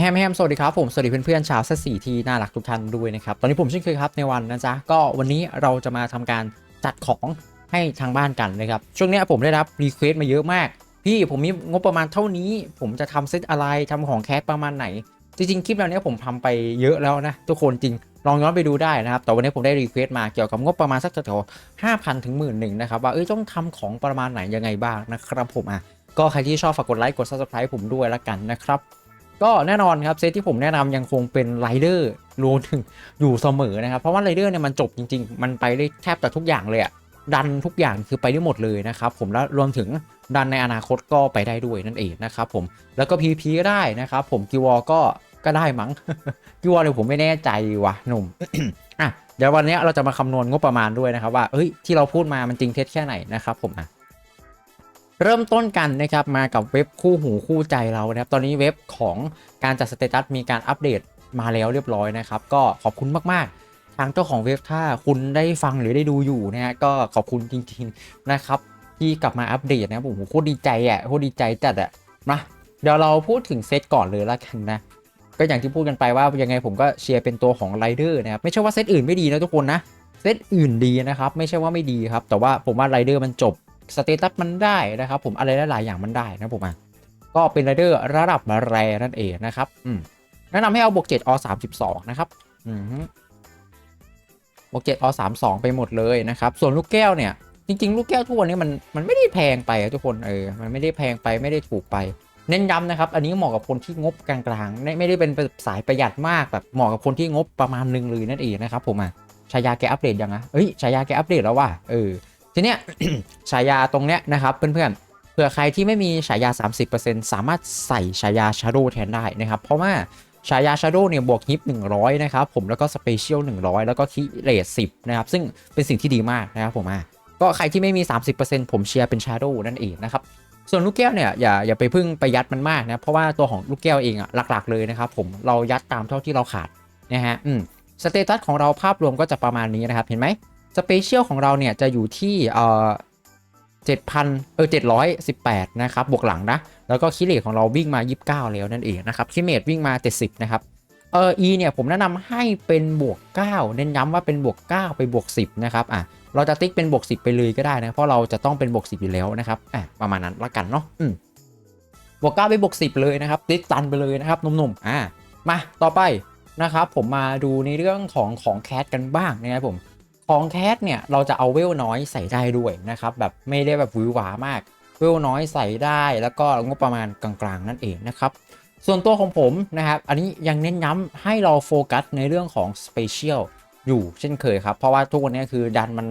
แฮมแฮมสวัสดีครับผมสวัสดีเพื่อนๆชาวเซตสี่ที่น่ารักทุกท่านด้วยนะครับตอนนี้ผมเช่นเคยครับในวันนะจ๊ะก็วันนี้เราจะมาทำการจัดของให้ทางบ้านกันนะครับช่วงนี้ผมได้รับรีเควสต์มาเยอะมาก พี่ผมมีงบประมาณเท่านี้ ผมจะทำเซตอะไรทำของแคสประมาณไหน จริงๆคลิปเหล่านี้ผมทำไปเยอะแล้วนะทุกคนจริงลองย้อนไปดูได้นะครับ แต่วันนี้ผมได้รีเควสต์มาเกี่ยวกับงบประมาณสักแถวห้าพันถึงหมื่นหนึ่งนะครับว่าเอ้ยต้องทำของประมาณไหนยังไงบ้างนะครับผมอะก็ใครที่ชอบฝากกดไลค์กด subscribe ผมด้วยละกันนะครับ ก็แน่นอนครับเซตที่ผมแนะนำยังคงเป็นไรเดอร์รวมถึงอยู่เสมอนะครับ เพราะว่าไรเดอร์เนี่ยมันจบจริง ๆ มันไปได้แทบจะทุกอย่างเลยอะดันทุกอย่างคือไปได้หมดเลยนะครับผมแล้วรวมถึงดันในอนาคตก็ไปได้ด้วยนั่นเองนะครับผมแล้วก็ PVP ก็ได้นะครับผมกิวอก็ก็ได้มั้งกิวอเนี่ยผมไม่แน่ใจว่ะหนุ่มอะเดี๋ยววันนี้เราจะมาคำนวณงบประมาณด้วยนะครับว่าเอ้ยที่เราพูดมามันจริงเท็จแค่ไหนนะครับผมอะ เริ่มต้นกันนะครับมากับเว็บคู่หูคู่ใจเรานะครับ ตอนนี้เว็บของการจัดสเตตัสมีการอัปเดตมาแล้วเรียบร้อยนะครับ ก็ขอบคุณมากๆ ทางเจ้าของเว็บถ้าคุณได้ฟังหรือได้ดูอยู่นะฮะก็ขอบคุณจริงๆนะครับ ที่กลับมาอัปเดตนะผมโคตรดีใจอะโคตรดีใจจัดอะมาเดี๋ยวเราพูดถึงเซตก่อนเลยละกันนะก็อย่างที่พูดกันไปว่ายังไงผมก็เชียร์เป็นตัวของไรเดอร์นะครับไม่ใช่ว่าเซตอื่นไม่ดีนะทุกคนนะเซตอื่นดีนะครับ ไม่ใช่ว่าไม่ดีครับ แต่ว่าผมว่าไรเดอร์มันจบ สเตตัสมันได้นะครับผมอะไรหลายๆอย่างมันได้นะผมอะก็เป็นไรเดอร์ระดับมาแรนั่นเองนะครับอืมแนะนำให้เอาบวก7อ32 นะครับอืมบวก7อ32 ไปหมดเลยนะครับ ส่วนลูกแก้วเนี่ยจริง ๆ ลูกแก้วทุกวันนี้มันมันไม่ได้แพงไปทุกคนเออมันไม่ได้แพงไปไม่ได้ถูกไป เน้นย้ำนะครับ อันนี้เหมาะกับคนที่งบกลางๆ ไม่ไม่ได้เป็นสายประหยัดมากแบบเหมาะกับคนที่งบประมาณหนึ่งเลยนั่นเองนะครับผมอะชายาแกอัปเดตยังนะเอ้ยชายาแกอัปเดตแล้วว่ะเออ ทีเนี้ยฉายาตรงเนี้ยนะครับเพื่อนๆเผื่อใครที่ไม่มีฉายา 30%สามารถใส่ฉายา Shadow แทนได้นะครับเพราะว่าฉายา Shadow เนี่ยบวกฮิป100 นะครับผมแล้วก็ Special 100 แล้วก็คิเรท10 นะครับ ซึ่งเป็นสิ่งที่ดีมากนะครับผมอะก็ใครที่ไม่มี 30%ผมเชียร์เป็น Shadow นั่นเองนะครับส่วนลูกแก้วเนี่ยอย่าอย่าไปพึ่งไปยัดมันมากนะเพราะว่าตัวของลูกแก้วเองอะหลักๆเลยนะครับผมเรายัดตามเท่าที่เราขาดนะฮะอืมสเตตัสของเราภาพรวมก็จะประมาณนี้นะครับเห็นไหม สเปเชียลของเราเนี่ยจะอยู่ที่เอ่อเจ็ดพันเออเจ็ดร้อยสิบแปดนะครับ บวกหลังนะ แล้วก็คิเลตของเราวิ่งมา 29 แล้วนั่นเองนะครับ คิเมตวิ่งมา 70 นะครับ เออ E เนี่ยผมแนะนำให้เป็นบวก 9 เน้นย้ำว่าเป็นบวก 9 ไปบวก 10 นะครับ อะ เราจะติ๊กเป็นบวก 10 ไปเลยก็ได้นะ เพราะเราจะต้องเป็นบวก 10 อยู่แล้วนะครับ อะ ประมาณนั้นละกันเนาะ อืม บวก 9 ไปบวก 10 เลยนะครับ ติ๊กตันไปเลยนะครับหนุ่มๆ อะ มา ต่อไปนะครับ ผมมาดูในเรื่องของของแคสกันบ้างนะครับผม ของแคสเนี่ยเราจะเอาเวลน้อยใส่ได้ด้วยนะครับแบบไม่ได้แบบวือหวามากเวลน้อยใส่ได้แล้วก็งบประมาณกลางๆนั่นเองนะครับส่วนตัวของผมนะครับอันนี้ยังเน้นย้ำให้เราโฟกัสในเรื่องของสเปเชียลอยู่เช่นเคยครับ เพราะว่าทุกวันนี้คือดันมัน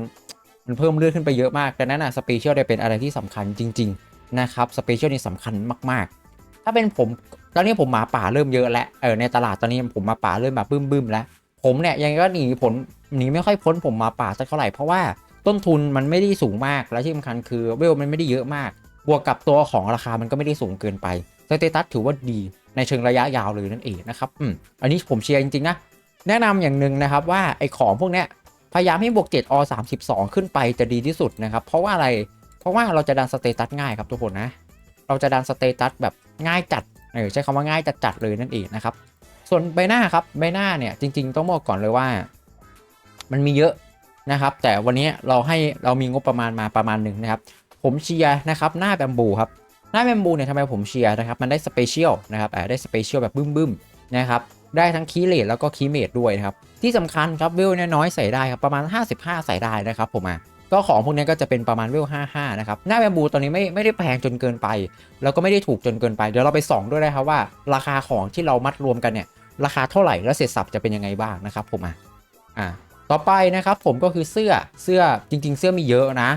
มันเพิ่มเลือดขึ้นไปเยอะมากดังนั้นอะสเปเชียลได้เป็นอะไรที่สำคัญจริง ๆ นะครับสเปเชียลนี่สำคัญมากๆ ถ้าเป็นผมตอนนี้ผมหมาป่าเริ่มเยอะแล้วเออในตลาดตอนนี้ผมหมาป่าเริ่มแบบบึ้มๆแล้ว ผมเนี่ยยังก็หนีผลหนีไม่ค่อยพ้นผมมาป่าสักเท่าไหร่เพราะว่าต้นทุนมันไม่ได้สูงมากและที่สำคัญคือเวลมันไม่ได้เยอะมาก บวกกับตัวของราคามันก็ไม่ได้สูงเกินไปสเตตัสถือว่าดีในเชิงระยะยาวเลยนั่นเองนะครับอืมอันนี้ผมเชียร์จริงๆนะแนะนำอย่างหนึ่งนะครับว่าไอ้ของพวกเนี้ยพยายามให้บวก7อ32 ขึ้นไปจะดีที่สุดนะครับ เพราะว่าอะไรเพราะว่าเราจะดันสเตตัสง่ายครับทุกคนนะ เราจะดันสเตตัสแบบง่ายจัดเออใช้คำว่าง่ายจัดๆเลยนั่นเองนะครับ ส่วนใบหน้าครับใบหน้าเนี่ยจริง ๆ ต้องบอกก่อนเลยว่า มันมีเยอะนะครับ แต่วันนี้เราให้เรามีงบประมาณมาประมาณหนึ่งนะครับ ผมเชียร์นะครับหน้าแบมบูครับหน้าแบมบูเนี่ยทำไมผมเชียร์นะครับมันได้สเปเชียลนะครับได้สเปเชียลแบบบึ้มๆนะครับได้ทั้งคีเลตแล้วก็คีเมดด้วยนะครับ ที่สำคัญครับเวลน้อยใส่ได้ครับประมาณ 55 ใส่ได้นะครับผมอะก็ของพวกนี้ก็จะเป็นประมาณเวล 55 นะครับ หน้าแบมบูตอนนี้ไม่ไม่ได้แพงจนเกินไป แล้วก็ไม่ได้ถูกจนเกินไป เดี๋ยวเราไปส่องด้วยนะครับว่า ราคาของที่เรามัดรวมกันเนี่ย ราคาเท่าไหร่แล้วเสร็จสับจะเป็นยังไงบ้างนะครับผมอะอ่าต่อไปนะครับผมก็คือเสื้อเสื้อจริง ๆ เสื้อมีเยอะนะ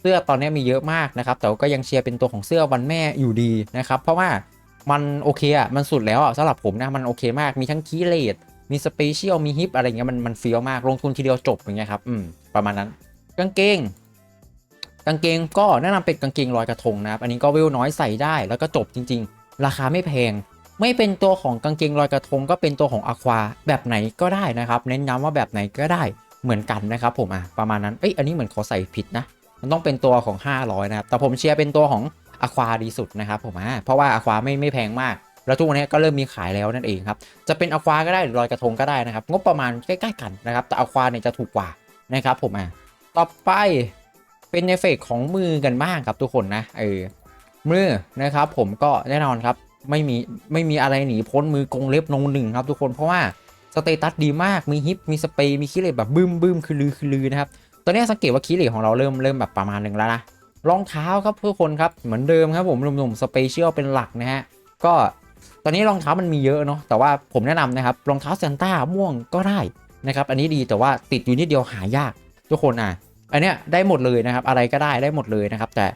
เสื้อตอนนี้มีเยอะมากนะครับ แต่ก็ยังเชียร์เป็นตัวของเสื้อวันแม่อยู่ดีนะครับ เพราะว่ามันโอเคอะมันสุดแล้วอะสำหรับผมนะมันโอเคมากมีทั้งคีเลตมีสเปเชียลมีฮิปอะไรเงี้ยมันมันเฟี้ยวมากลงทุนทีเดียวจบอย่างเงี้ยครับอืมประมาณนั้นกางเกงกางเกงก็แนะนำเป็นกางเกงลอยกระทงนะครับ อันนี้ก็เวลน้อยใส่ได้แล้วก็จบจริง ๆ ราคาไม่แพง ไม่เป็นตัวของกางเกงลอยกระทงก็เป็นตัวของอควาแบบไหนก็ได้นะครับ เน้นย้ำว่าแบบไหนก็ได้เหมือนกันนะครับผมอะประมาณนั้นเอ้ยอันนี้เหมือนเขอใส่ผิดนะ มันต้องเป็นตัวของ 500 นะครับ แต่ผมเชียร์เป็นตัวของอควาดีสุดนะครับผมอะเพราะว่าอควาไม่ไม่แพงมาก แล้วทุกวันนี้ก็เริ่มมีขายแล้วนั่นเองครับ จะเป็นอควาก็ได้หรือลอยกระทงก็ได้นะครับ งบประมาณใกล้ๆกันนะครับ แต่อควาเนี่ยจะถูกกว่านะครับผมอะต่อไปเป็นเอฟเฟกของมือกันบ้างครับทุกคนนะเออมือนะครับผมก็แน่นอนครับ ไม่มีไม่มีอะไรหนีพ้นมือกงเล็บนงหนึ่งครับทุกคนเพราะว่าสเตตัสดีมากมีฮิปมีสเปรย์มีคิเลตแบบบึ้มบึ้มคือลือคือลือนะครับตอนนี้สังเกตว่าคิเลตของเราเริ่มเริ่มแบบประมาณหนึ่งแล้วนะรองเท้าครับเพื่อคนครับเหมือนเดิมครับผมหนุ่มๆสเปเชียลเป็นหลักนะฮะก็ตอนนี้รองเท้ามันมีเยอะเนาะแต่ว่าผมแนะนำนะครับรองเท้าเซนต้าม่วงก็ได้นะครับอันนี้ดีแต่ว่าติดอยู่นิดเดียวหายากทุกคนอะอันเนี้ยได้หมดเลยนะครับอะไรก็ได้ได้หมดเลยนะครับแต่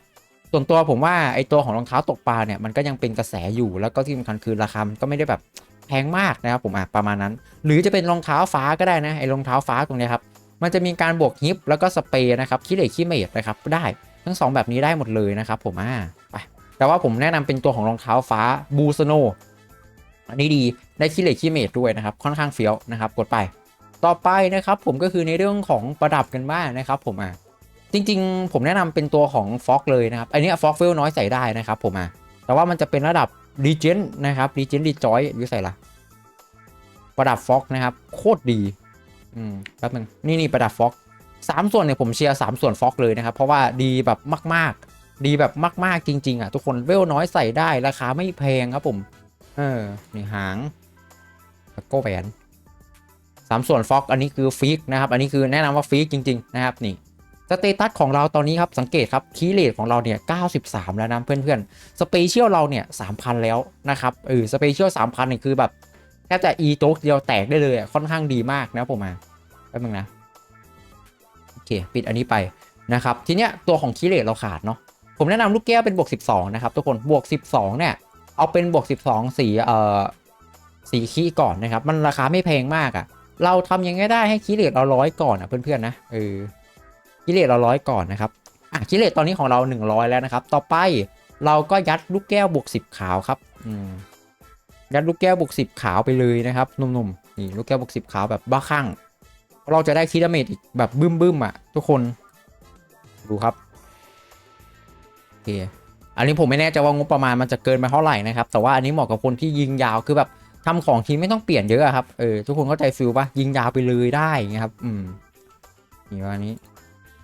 ส่วนตัวผมว่าไอตัวของรองเท้าตกปลาเนี่ยมันก็ยังเป็นกระแสอยู่แล้วก็ที่สำคัญคือราคามันก็ไม่ได้แบบแพงมากนะครับผมอะประมาณนั้น หรือจะเป็นรองเท้าฟ้าก็ได้นะไอรองเท้าฟ้าตรงนี้ครับมันจะมีการบวกฮิปแล้วก็สเปรย์นะครับขี้เหล็กขี้เมดนะครับได้ทั้งสองแบบนี้ได้หมดเลยนะครับผมอ่าไปแต่ว่าผมแนะนำเป็นตัวของรองเท้าฟ้าบูสโนอันนี้ดีได้ขี้เหล็กขี้เมดด้วยนะครับค่อนข้างเฟี้ยวนะครับกดไป ต่อไปนะครับผมก็คือในเรื่องของประดับกันบ้างนะครับผมอะ จริงๆ ผมแนะนำเป็นตัวของฟ็อกเลยนะครับ อันนี้ฟ็อกเฟลน้อยใส่ได้นะครับผมอะแต่ว่ามันจะเป็นระดับดีเจนนะครับดีเจนดีจอยอยู่ใส่ละประดับฟ็อกนะครับ โคตรดี อืมแป๊บนึงนี่นี่ประดับฟ็อกสามส่วนเนี่ยผมเชียร์สามส่วนฟ็อกเลยนะครับ เพราะว่าดีแบบมาก ๆ ดีแบบมากๆจริง ๆ อะ ทุกคนเวลน้อยใส่ได้ราคาไม่แพงครับผม เออนี่หางแล้วก็แหวนสามส่วนฟ็อกอันนี้คือฟิกนะครับ อันนี้คือแนะนำว่าฟิกจริง ๆ นะครับนี่ สเตตัสของเราตอนนี้ครับ สังเกตครับคีเลตของเราเนี่ย93 แล้วนะเพื่อนๆ สเปเชียลเราเนี่ย3,000 แล้วนะครับเออสเปเชียล3,000เนี่ยคือแบบแทบจะอีโต๊กเดียวแตกได้เลยค่อนข้างดีมากนะผมมาแป๊บนึงนะ โอเค ปิดอันนี้ไปนะครับ ทีเนี้ยตัวของคีเลตเราขาดเนาะผมแนะนำลูกแก้วเป็นบวก 12 นะครับ ทุกคนบวก 12 เนี่ย เอาเป็นบวก 12 สีเอ่อสีคีก่อนนะครับ มันราคาไม่แพงมากอะ่ะ เราทำยังไงได้ให้คิเลตเราร้อยก่อนอะเพื่อนๆนะเออ คิเลตเราร้อยก่อนนะครับอะคิเลตตอนนี้ของเรา 100 แล้วนะครับ ต่อไปเราก็ยัดลูกแก้วบวก10 ขาวครับอืมยัดลูกแก้วบวก10 ขาวไปเลยนะครับหนุ่มๆนี่ลูกแก้วบวก10 ขาวแบบบ้าคลั่งเราจะได้คิดาเมจอีกแบบบึ้มๆอะ ทุกคน ดูครับโอเคอันนี้ผมไม่แน่ใจว่างบประมาณมันจะเกินไปเท่าไหร่นะครับ แต่ว่าอันนี้เหมาะกับคนที่ยิงยาวคือแบบทำของทีไม่ต้องเปลี่ยนเยอะครับเออทุกคนเข้าใจฟิลปะยิงยาวไปเลยได้ไงครับ อืมนี่ว่านี้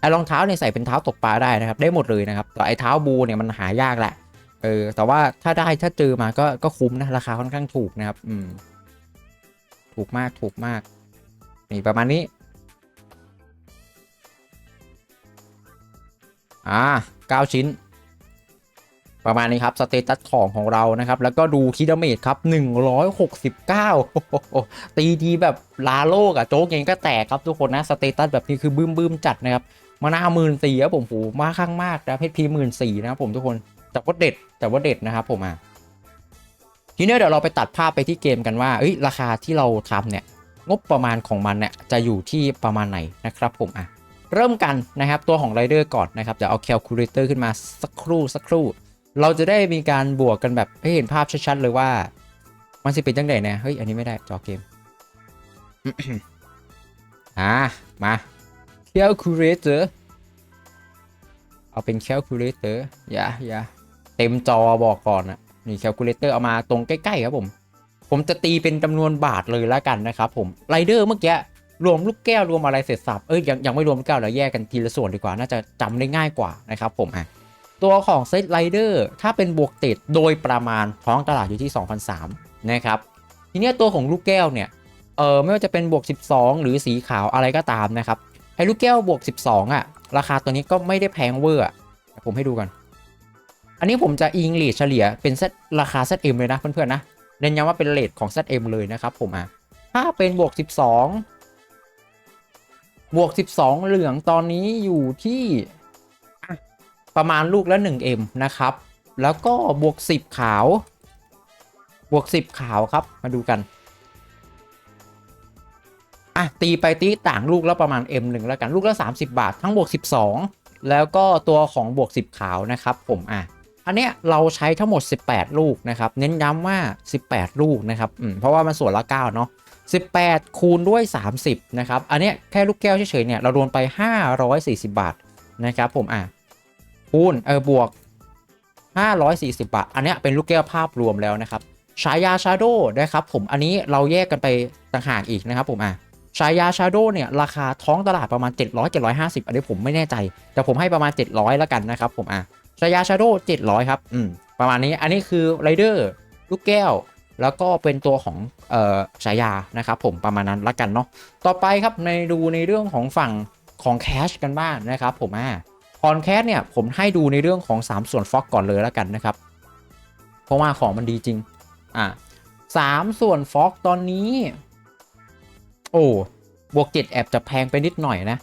ไอ้รองเท้าเนี่ยใส่เป็นเท้าตกปลาได้นะครับ ได้หมดเลยนะครับแต่ไอ้เท้าบูเนี่ยมันหายากแหละเออแต่ว่าถ้าได้ถ้าเจอมาก็ก็คุ้มนะราคาค่อนข้างถูกนะครับ อืม ถูกมากถูกมาก นี่ประมาณนี้ อ่าเก้าชิ้น ประมาณนี้ครับสเตตัสของของเรานะครับ แล้วก็ดูคีดเมจครับ169ตีดีแบบลาโลกอะโจ๊กเองก็แตกครับทุกคนนะสเตตัสแบบนี้คือบึ้มบึ้มจัดนะครับ มาหน้าหมื่นสี่ครับผมโหมาข้างมากนะเพชรพีหมื่นสี่นะครับผมทุกคนแต่ว่าเด็ดแต่ว่าเด็ดนะครับผมอะทีนี้เดี๋ยวเราไปตัดภาพไปที่เกมกันว่าเอ้ยราคาที่เราทำเนี่ยงบประมาณของมันเนี่ยจะอยู่ที่ประมาณไหนนะครับผมอะเริ่มกันนะครับตัวของไรเดอร์ก่อนนะครับเดี๋ยวเอาแคลคูลเลเตอร์ขึ้นมาสักครู่สักครู่ เราจะได้มีการบวกกันแบบให้เห็นภาพชัดๆเลยว่า มันสิเป็นจังไดเนี่ยเฮ้ยอันนี้ไม่ได้จอเกมอ่ามา calculator เอาเป็น calculator อย่าอย่าเต็มจอบอกก่อนนะนี่ calculator เอามาตรงใกล้ ๆ ครับผม ผมจะตีเป็นจำนวนบาทเลยแล้วกันนะครับผมไรเดอร์เมื่อกี้รวมลูกแก้วรวมอะไรเสร็จสับ เอ้ยยังยังไม่รวมลูกแก้วเราแยกกันทีละส่วนดีกว่า น่าจะจำได้ง่ายกว่านะครับผมอะตัวของเซตไรเดอร์ถ้าเป็นบวกเตดโดยประมาณท้องตลาดอยู่ที่ 2,003นะครับ ทีนี้ตัวของลูกแก้วเนี่ย เออไม่ว่าจะเป็นบวก 12 หรือสีขาวอะไรก็ตามนะครับ ไอ้ลูกแก้วบวก 12 อะ ราคาตัวนี้ก็ไม่ได้แพงเวอร์ผมให้ดูกัน อันนี้ผมจะอิงเลทเฉลี่ยเป็นเซตราคา ZM เลยนะเพื่อนๆนะเน้นย้ำว่าเป็นเลทของ ZM เลยนะครับผมอะถ้าเป็นบวก 12 บวก 12 เหลืองตอนนี้อยู่ที่ประมาณลูกละ 1M นะครับ แล้วก็บวก 10 ขาว บวก 10 ขาวครับ มาดูกัน อะตีไปตีต่างลูกและประมาณ M1 แล้วกันลูกละ30 บาททั้งบวก 12 แล้วก็ตัวของบวก 10 ขาวนะครับผมอะอันเนี้ยเราใช้ทั้งหมด 18 ลูกนะครับเน้นย้ำว่า 18 ลูกนะครับอืมเพราะว่ามันส่วนละ9เนาะ18 คูณด้วย 30นะครับอันเนี้ยแค่ลูกแก้วเฉยๆเนี่ยเราโดนไป 540 บาทนะครับผมอะคูณเออบวก 540 บาท อันเนี้ยเป็นลูกแก้วภาพรวมแล้วนะครับฉายาชาโดนะครับผมอันนี้เราแยกกันไปต่างหากอีกนะครับผมอะ ฉายาชาโดเนี่ยราคาท้องตลาดประมาณ 700 750 อันนี้ผมไม่แน่ใจ แต่ผมให้ประมาณ 700 แล้วกันนะครับผมอะฉายาชาโด700 ครับอืมประมาณนี้อันนี้คือไรเดอร์ลูกแก้ว แล้วก็เป็นตัวของเอ่อฉายานะครับผมประมาณนั้นละกันเนาะต่อไปครับในดูในเรื่องของฝั่งของแคชกันบ้างนะครับผมอะคอนแคชเนี่ยผมให้ดูในเรื่องของ 3 ส่วนฟ็อกก่อนเลยละกันนะครับเพราะว่าของมันดีจริงอะสามส่วนฟ็อกตอนนี้ โอ้บวกเจ็ดแอบจะแพงไปนิดหน่อยนะ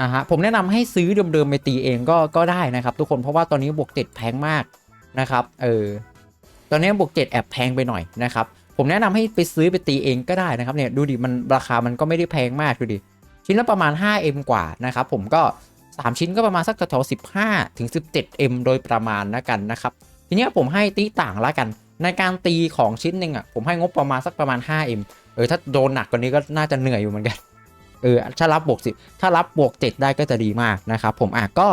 อะฮะผมแนะนำให้ซื้อเดิมๆไปตีเองก็ก็ได้นะครับ ทุกคนเพราะว่าตอนนี้บวกเจ็ดแพงมากนะครับเออตอนนี้บวกเจ็ดแอบแพงไปหน่อยนะครับผมแนะนำให้ไปซื้อไปตีเองก็ได้นะครับเนี่ยดูดิมันราคามันก็ไม่ได้แพงมากดูดิชิ้นละประมาณ 5M กว่านะครับผมก็ 3 ชิ้นก็ประมาณสักแถวๆ15 ถึง 17M โดยประมาณนะกันนะครับทีนี้ผมให้ตีต่างละกัน ในการตีของชิ้นหนึ่งอะผมให้งบประมาณสักประมาณ 5M เออถ้าโดนหนักกว่านี้ก็น่าจะเหนื่อยอยู่เหมือนกันเออถ้ารับบวกสิถ้ารับบวก 7 ได้ก็จะดีมากนะครับผมอะก็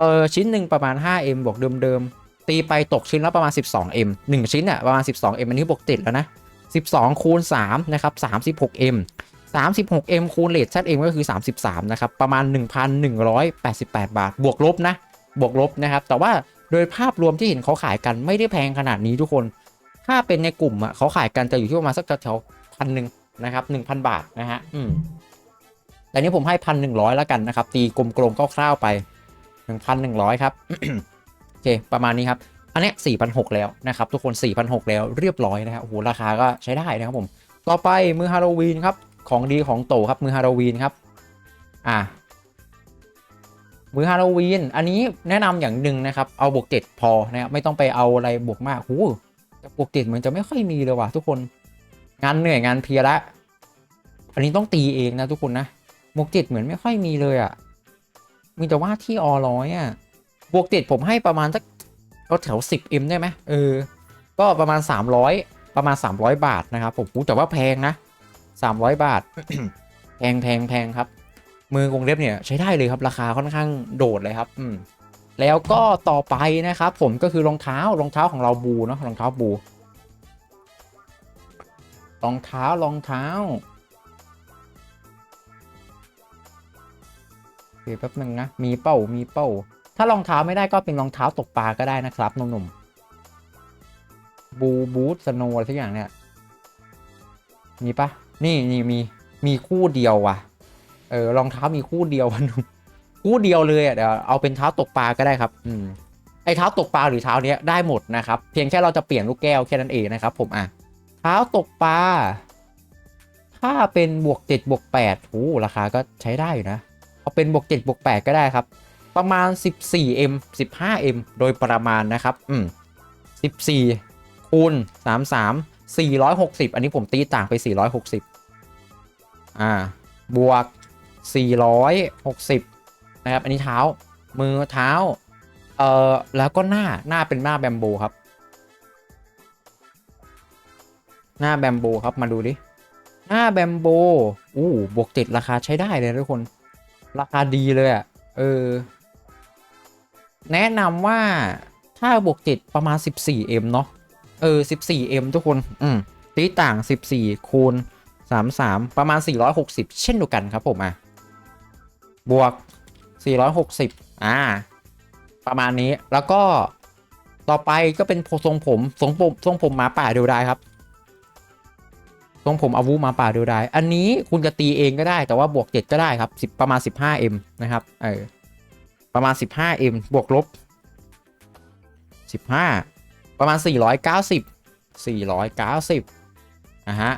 เออชิ้นหนึ่งประมาณ 5M บวกเดิมๆตีไปตกชิ้นละประมาณ 12M 1 ชิ้นอะประมาณ 12M อันนี้บวก7แล้วนะ 12 คูณ3นะครับ 36M 36M คูณเลท ZM ก็คือ 33 นะครับ ประมาณ 1,188 บาท บวกลบนะ บวกลบนะครับ แต่ว่าโดยภาพรวมที่เห็นเขาขายกันไม่ได้แพงขนาดนี้ทุกคน ถ้าเป็นในกลุ่มอะเขาขายกันจะอยู่ที่ประมาณสักแถว พันหนึ่งนะครับหนึ่งพันบาทนะฮะอืมแต่นี้ผมให้พันหนึ่งร้อยแล้วกันนะครับ ตีกลมๆคร่าวๆไปหนึ่งพันหนึ่งร้อยครับโอเคประมาณนี้ครับ อันนี้สี่พันหกแล้วนะครับ ทุกคนสี่พันหกแล้วเรียบร้อยนะครับโอ้โหราคาก็ใช้ได้นะครับผม ต่อไปมือฮาโลวีนครับ ของดีของโตครับมือฮาโลวีนครับ อ่ามือฮาโลวีนอันนี้แนะนำอย่างหนึ่งนะครับ เอาบวกเจ็ดพอนะครับไม่ต้องไปเอาอะไรบวกมากหูบวกเจ็ดเหมือนจะไม่ค่อยมีเลยว่ะทุกคน งานเหนื่อยงานเพียละ อันนี้ต้องตีเองนะทุกคนนะบวกเจ็ดเหมือนไม่ค่อยมีเลยอะ่ะ มีแต่ว่าที่ออร้อยอะ บวกเจ็ดผมให้ประมาณสักก็แถวสิบเอ็มได้ไหมเออ ก็ประมาณ300ประมาณ300บาทนะครับผมแต่ว่าแพงนะ300บาท แพงแพงแพงครับ มือกงเล็บเนี่ยใช้ได้เลยครับราคาค่อนข้างโดดเลยครับ อืมแล้วก็ต่อไปนะครับผมก็คือรองเท้ารองเท้าของเราบูเนาะรองเท้าบู รองเท้ารองเท้าโอเคแป๊บนึงนะ มีเป้ามีเป้า ถ้ารองเท้าไม่ได้ก็เป็นรองเท้าตกปลาก็ได้นะครับหนุ่มๆบูบูทสโนอะไรทุกอย่างเนี่ย มีปะนี่นี่มีมีคู่เดียวว่ะ เออรองเท้ามีคู่เดียววันนุ่มคู่เดียวเลยอะเดี๋ยวเอาเป็นเท้าตกปลาก็ได้ครับ อืมไอเท้าตกปลาหรือเท้าเนี้ยได้หมดนะครับ เพียงแค่เราจะเปลี่ยนลูกแก้วแค่นั้นเองนะครับผมอะ ท้าตกปลา ถ้าเป็นบวกเจ็ดบวกแปดโอ้ราคาก็ใช้ได้อยู่นะเอาเป็นบวกเจ็ดบวกแปดก็ได้ครับ ประมาณ 14M 15M โดยประมาณนะครับ อืม14คูณ33 460 อันนี้ผมตีต่างไป 460 อ่า บวก 460 นะครับ อันนี้เท้า มือเท้า เอ่อ แล้วก็หน้า หน้าเป็นหน้าแบมโบครับ หน้าแบมโบครับมาดูดิ หน้าแบมโบอู้บวกเจ็ดราคาใช้ได้เลยทุกคน ราคาดีเลยอะ่ะ เออ แนะนำว่าถ้าบวกเจ็ดประมาณ 14M เนาะเออ 14M ทุกคน อืมตีต่าง 14 คูณ 33 ประมาณ 460 เช่นเดียวกันครับผมอะ บวก 460 อ่า ประมาณนี้แล้วก็ต่อไปก็เป็นทรงผมทรงผมทรงผมหมาป่าเดียวดายครับ รงผมอาวุมาป่าเดียวดายอันนี้คุณจะตีเองก็ได้แต่ว่าบวก 7 ก็ได้ครับ 10 ประมาณ 15M นะครับเออประมาณ 15M บวกลบ 15 ประมาณ 490 490นะฮะ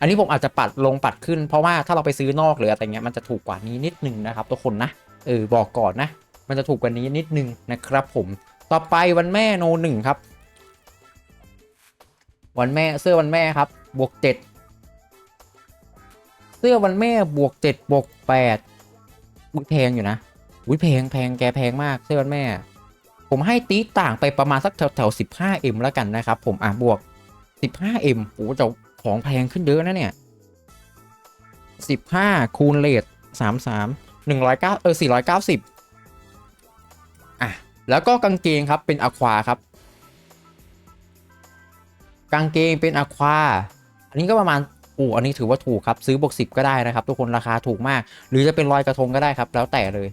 อันนี้ผมอาจจะปัดลงปัดขึ้นเพราะว่าถ้าเราไปซื้อนอกหรืออะไรเงี้ยมันจะถูกกว่านี้นิดนึงนะครับทุกคนนะเออบอกก่อนนะ มันจะถูกกว่านี้นิดนึงนะครับผมต่อไปวันแม่โนหนึ่งครับ วันแม่เสื้อวันแม่ครับบวกเจ็ด สื้อวันแม่บวกเจ็ดบวกแปดอุ้ยแพงอยู่นะอุ้ยแพงแพงแกแพงมากเสื้อวันแม่ ผมให้ตีต่างไปประมาณสักแถวแถวสิบห้าเอ็มแล้วกันนะครับ ผมอะบวกสิบห้าเอ็มโอ้จะของแพงขึ้นเยอะนะเนี่ยสิบห้าคูณเลทสามสามหนึ่งร้อยเก้าเออสี่ร้อยเก้าสิบอะแล้วก็กางเกงครับเป็นอะควาครับ กางเกงเป็นอะควาอันนี้ก็ประมาณ อู้อันนี้ถือว่าถูกครับซื้อบวกสิบก็ได้นะครับ ทุกคนราคาถูกมาก หรือจะเป็นลอยกระทงก็ได้ครับ แล้วแต่เลย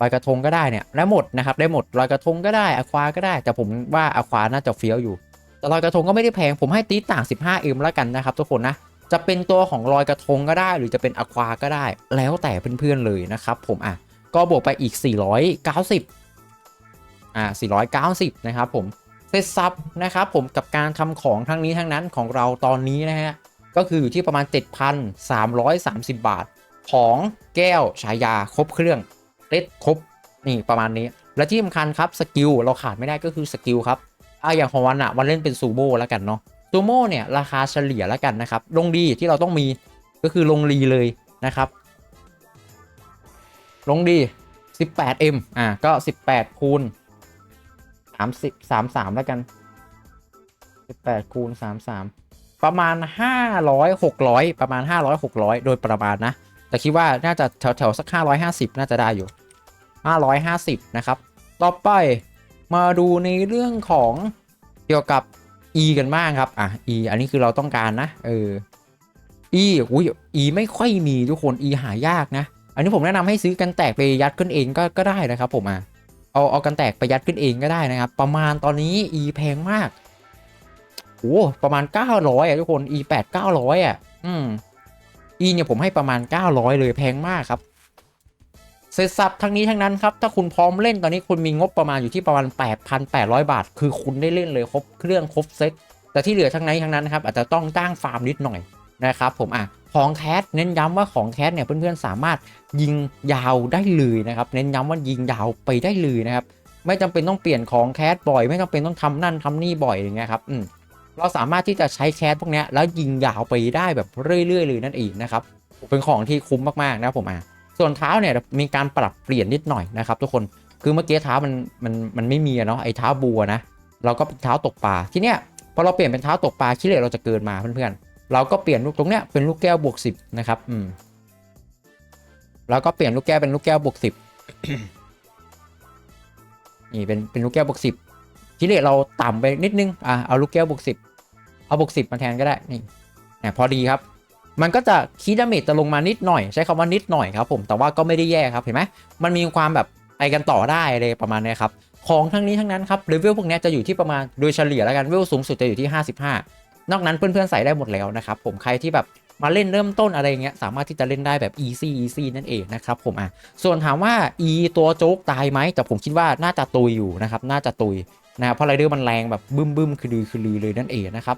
ลอยกระทงก็ได้เนี่ยได้หมดนะครับได้หมดลอยกระทงก็ได้อควาก็ได้ แต่ผมว่าอควาน่าจะเฟี้ยวอยู่ แต่ลอยกระทงก็ไม่ได้แพง ผมให้ตีต่าง 15M แล้วกันนะครับ ทุกคนนะจะเป็นตัวของลอยกระทงก็ได้ หรือจะเป็นอควาก็ได้ แล้วแต่เพื่อนๆเลยนะครับ ผมอะก็บวกไปอีก 490อ่า490 นะครับผมเซตซับนะครับผมกับการทำของทั้งนี้ทั้งนั้นของเราตอนนี้นะฮะ ก็คืออยู่ที่ประมาณ 7,330 บาท ของแก้วฉายาครบเครื่องเล็ดครบนี่ประมาณนี้ และที่สำคัญครับสกิลเราขาดไม่ได้ก็คือสกิลครับอ่าอย่างของวันอะวันเล่นเป็นซูโม่แล้วกันเนาะซูโม่เนี่ยราคาเฉลี่ยแล้วกันนะครับลงดีที่เราต้องมีก็คือลงรีเลยนะครับ ลงดี 18M อ่าก็ 18คูณ30 33แล้วกัน 18คูณ33 ประมาณ 500 600 ประมาณ 500 600 โดยประมาณนะ แต่คิดว่าน่าจะแถวๆสัก 550 น่าจะได้อยู่ 550 นะครับ ต่อไปมาดูในเรื่องของเกี่ยวกับ E กันบ้างครับ อะ E อันนี้คือเราต้องการนะ เออ E อุ้ย E ไม่ค่อยมีทุกคน E หายากนะ อันนี้ผมแนะนำให้ซื้อกันแตกไปยัดขึ้นเองก็ก็ได้นะครับผมอะ เอาเอากันแตกไปยัดขึ้นเองก็ได้นะครับ ประมาณตอนนี้ E แพงมาก โอ้ประมาณ 900อะทุกคน E 8 900อะ อืม E เนี่ยผมให้ประมาณ 900 เลยแพงมากครับ เสร็จสับทั้งนี้ทั้งนั้นครับ ถ้าคุณพร้อมเล่นตอนนี้คุณมีงบประมาณอยู่ที่ประมาณ 8,800 บาท คือคุณได้เล่นเลยครบเครื่องครบเซ็ตแต่ที่เหลือทั้งนั้นทั้งนั้นนะครับอาจจะต้องจ้างฟาร์มนิดหน่อยนะครับผมอะของแคสเน้นย้ำว่าของแคสเนี่ยเพื่อนๆสามารถยิงยาวได้เลยนะครับ เน้นย้ำว่ายิงยาวไปได้เลยนะครับ ไม่จำเป็นต้องเปลี่ยนของแคสบ่อย ไม่จำเป็นต้องทำนั่นทำนี่บ่อยอย่างเงี้ยครับอืม เราสามารถที่จะใช้แคสพวกนี้แล้วยิงยาวไปได้แบบเรื่อยๆเลยนั่นเองนะครับเป็นของที่คุ้มมากๆนะผมอะส่วนเท้าเนี่ยมีการปรับเปลี่ยนนิดหน่อยนะครับ ทุกคนคือเมื่อกี้เท้ามันมันมันไม่มีเนาะไอ้เท้าบัวนะเราก็เป็นเท้าตกปลาทีเนี้ยพอเราเปลี่ยนเป็นเท้าตกปลาคิเลตเราจะเกินมาเพื่อนๆเราก็เปลี่ยนลูกตรงเนี้ยเป็นลูกแก้วบวกสิบนะครับอืมแล้วก็เปลี่ยนลูกแก้วเป็นลูกแก้วบวกสิบนี่เป็นเป็นลูกแก้วบวกสิบคิเลตเราต่ำไปนิดนึงอะเอาลูกแก้วบวกสิบ เอาบวกสิบมาแทนก็ได้นี่นีพอดีครับมันก็จะคีดาเมจจะลงมานิดหน่อย ใช้คำว่านิดหน่อยครับผมแต่ว่าก็ไม่ได้แย่ครับเห็นไหมมันมีความแบบไปกันต่อได้เลยประมาณนี้ครับของทั้งนี้ทั้งนั้นครับเลเวลพวกนี้จะอยู่ที่ประมาณโดยเฉลี่ยแล้วกันเลเวลสูงสุดจะอยู่ที่ 55 นอกนั้นเพื่อนๆใส่ได้หมดแล้วนะครับผมใครที่แบบมาเล่นเริ่มต้นอะไรเงี้ยสามารถที่จะเล่นได้แบบ easy easy นั่นเองนะครับผมอะส่วนถามว่า e ตัวโจ๊กตายไหมแต่ผมคิดว่าน่าจะตุยอยู่นะครับน่าจะตุย นะครับเพราะไรเดอร์มันแรงแบบบึ้มบึ้มคือลือคือลือเลยนั่นเองนะครับ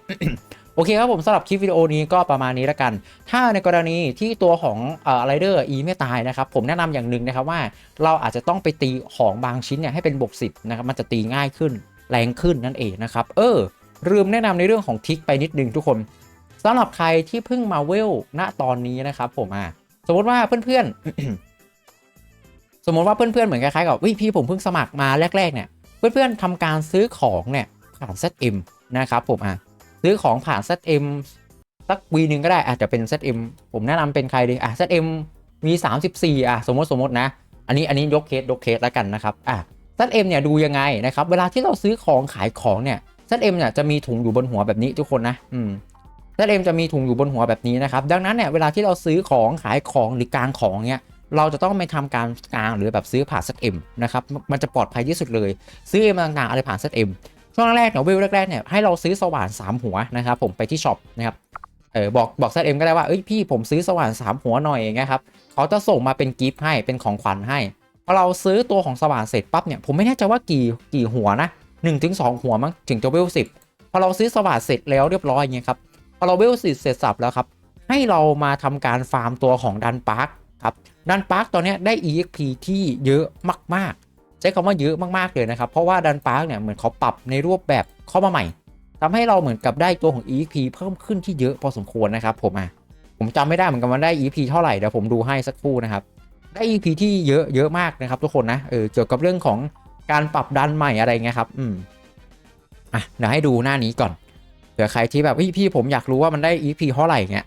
โอเคครับผมสำหรับคลิปวิดีโอนี้ก็ประมาณนี้แล้วกัน ถ้าในกรณีที่ตัวของอ่อไรเดอร์อีไม่ตายนะครับ ผมแนะนำอย่างหนึ่งนะครับว่า เราอาจจะต้องไปตีของบางชิ้นเนี่ยให้เป็นบวกสิบนะครับมันจะตีง่ายขึ้นแรงขึ้นนั่นเองนะครับ เออลืมแนะนำในเรื่องของทิกไปนิดนึงทุกคนสำหรับใครที่เพิ่งมาเวลณตอนนี้นะครับ ผมอะสมมติว่าเพื่อนๆสมมติว่าเพื่อนๆเหมือนคล้ายๆกับวิพี่ผมเพิ่งสมัครมาแรกๆเนี่ย เพื่อนๆทำการซื้อของเนี่ยผ่าน ZM นะครับผมอะซื้อของผ่าน ZM สักวีหนึ่งก็ได้อาจจะเป็น ZM ผมแนะนำเป็นใครดีอะ ZM มี 34อะสมมติสมมตินะ อันนี้อันนี้ยกเคสยกเคสแล้วกันนะครับอะ ZM เนี่ยดูยังไงนะครับเวลาที่เราซื้อของขายของเนี่ย ZM เนี่ยจะมีถุงอยู่บนหัวแบบนี้ทุกคนนะอืม ZM จะมีถุงอยู่บนหัวแบบนี้นะครับดังนั้นเนี่ยเวลาที่เราซื้อของขายของหรือกลางของเนี่ย เราจะต้องไม่ทำการกลางหรือแบบซื้อผ่าน ZM นะครับมันจะปลอดภัยที่สุดเลย ซื้อเอ็มต่างๆอะไรผ่าน ZM ช่วงแรกเนี่ยเวลแรกๆเนี่ยให้เราซื้อสว่าน 3 หัวนะครับผมไปที่ช็อปนะครับเออบอกบอก ZM ก็ได้ว่าเอ้ยพี่ผมซื้อสว่าน 3 หัวหน่อยอย่างเงี้ยครับเขาจะส่งมาเป็นกิฟต์ให้เป็นของขวัญให้พอเราซื้อตัวของสว่านเสร็จปั๊บเนี่ยผมไม่แน่ใจว่ากี่กี่หัวนะ1นถึงสหัวมั้งถึงจะเวลสิบพอเราซื้อสว่านเสร็จแล้วเรียบร้อยอย่างเงี้ยครับพอเราเวลสิบเสร็จสับแล้วครับให้เรามาทำการฟาร์มตัวของดันปาร์ค ครับดันปาร์คตอนนี้ได้ EXP ที่เยอะมากๆ ใช้คำว่าเยอะมากๆเลยนะครับ เพราะว่าดันปาร์กเนี่ยเหมือนเขาปรับในรูปแบบเข้ามาใหม่ทำให้เราเหมือนกับได้ตัวของ EXP เพิ่มขึ้นที่เยอะพอสมควรนะครับผมอะผมจำไม่ได้เหมือนกันว่าได้ EXP เท่าไหร่เดี๋ยวผมดูให้สักครู่นะครับได้ EXP ที่เยอะเยอะมากนะครับทุกคนนะเออเกี่ยวกับเรื่องของการปรับดันใหม่อะไรเงี้ยครับอืมอะเดี๋ยวให้ดูหน้านี้ก่อนเผื่อใครที่แบบพี่พี่ผมอยากรู้ว่ามันได้ EXP เท่าไหร่เงี้ย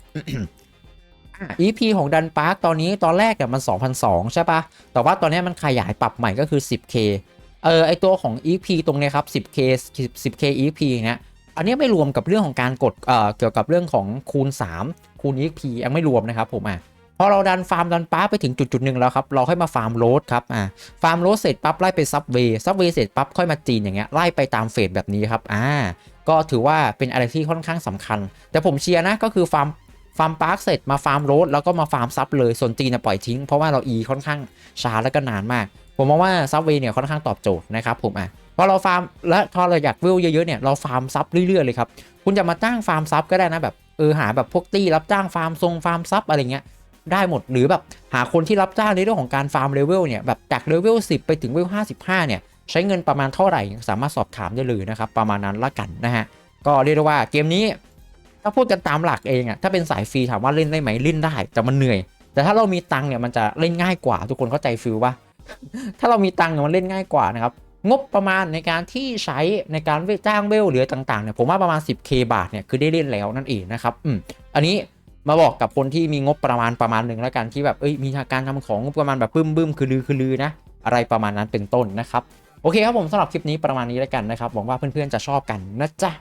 EP ของดันปาร์กตอนนี้ตอนแรกเนี่ยมัน 2,002ใช่ปะแต่ว่าตอนนี้มันขยายปรับใหม่ก็คือ 10K เออไอตัวของ EP ตรงเนี้ยครับ 10K 10K EP เนี่ยอันนี้ไม่รวมกับเรื่องของการกดเอ่อเกี่ยวกับเรื่องของคูณ 3 คูณ EP ยังไม่รวมนะครับผมอะพอเราดันฟาร์มดันป้าไปถึงจุดจุดๆหนึ่งแล้วครับเราค่อยมาฟาร์มโรดครับอ่าฟาร์มโรดเสร็จปั๊บไล่ไปซับเวย์ซับเวย์เสร็จปั๊บค่อยมาจีนอย่างเงี้ยไล่ไปตามเฟสแบบนี้ครับอ่าก็ถือว่าเป็นอะไรที่ค่อนข้างสำคัญ แต่ผมเชียร์นะก็คือฟาร์ม ฟาร์มปาร์คเสร็จมาฟาร์มโรดแล้วก็มาฟาร์มซับเลยส่วนจีนนะปล่อยทิ้งเพราะว่าเราอีค่อนข้างช้าแล้วก็นานมาก ผมมองว่าซับเวเนี่ยค่อนข้างตอบโจทย์นะครับผมอะพอเราฟาร์มและพอเราอยากวิวเยอะๆเนี่ยเราฟาร์มซับเรื่อยๆเลยครับคุณจะมาจ้างฟาร์มซับก็ได้นะแบบเออหาแบบพวกตี้รับจ้างฟาร์มทรงฟาร์มซับอะไรเงี้ยได้หมดหรือแบบหาคนที่รับจ้างในเรื่องของการฟาร์มเลเวลเนี่ยแบบจากเลเวล10 ไปถึงเลเวล55 เนี่ย ใช้เงินประมาณเท่าไหร่สามารถสอบถามได้เลยนะครับ ประมาณนั้นละกันนะฮะ ก็เรียกได้ว่าเกมนี้ ถ้าพูดกันตามหลักเองอะถ้าเป็นสายฟรีถามว่าเล่นได้ไหมเล่นได้ แต่มันเหนื่อย แต่ถ้าเรามีตังค์เนี่ยมันจะเล่นง่ายกว่า ทุกคนเข้าใจฟิลว่า ถ้าเรามีตังค์เนี่ยมันเล่นง่ายกว่านะครับงบประมาณในการที่ใช้ในการจ้างเวลหรือต่างๆเนี่ยผมว่าประมาณ 10k บาทเนี่ยคือได้เล่นแล้วนั่นเองนะครับอืมอันนี้มาบอกกับคนที่มีงบประมาณประมาณหนึ่งแล้วกันที่แบบเอ้ยมีการทำของงบประมาณแบบบึ้มบึ้มคือลือคือลือนะอะไรประมาณนั้นเป็นต้นนะครับโอเคครับผมสำหรับคลิปนี้ประมาณนี้แล้วกันนะครับหวังว่าเพื่อนๆจะชอบกันนะจ๊ะ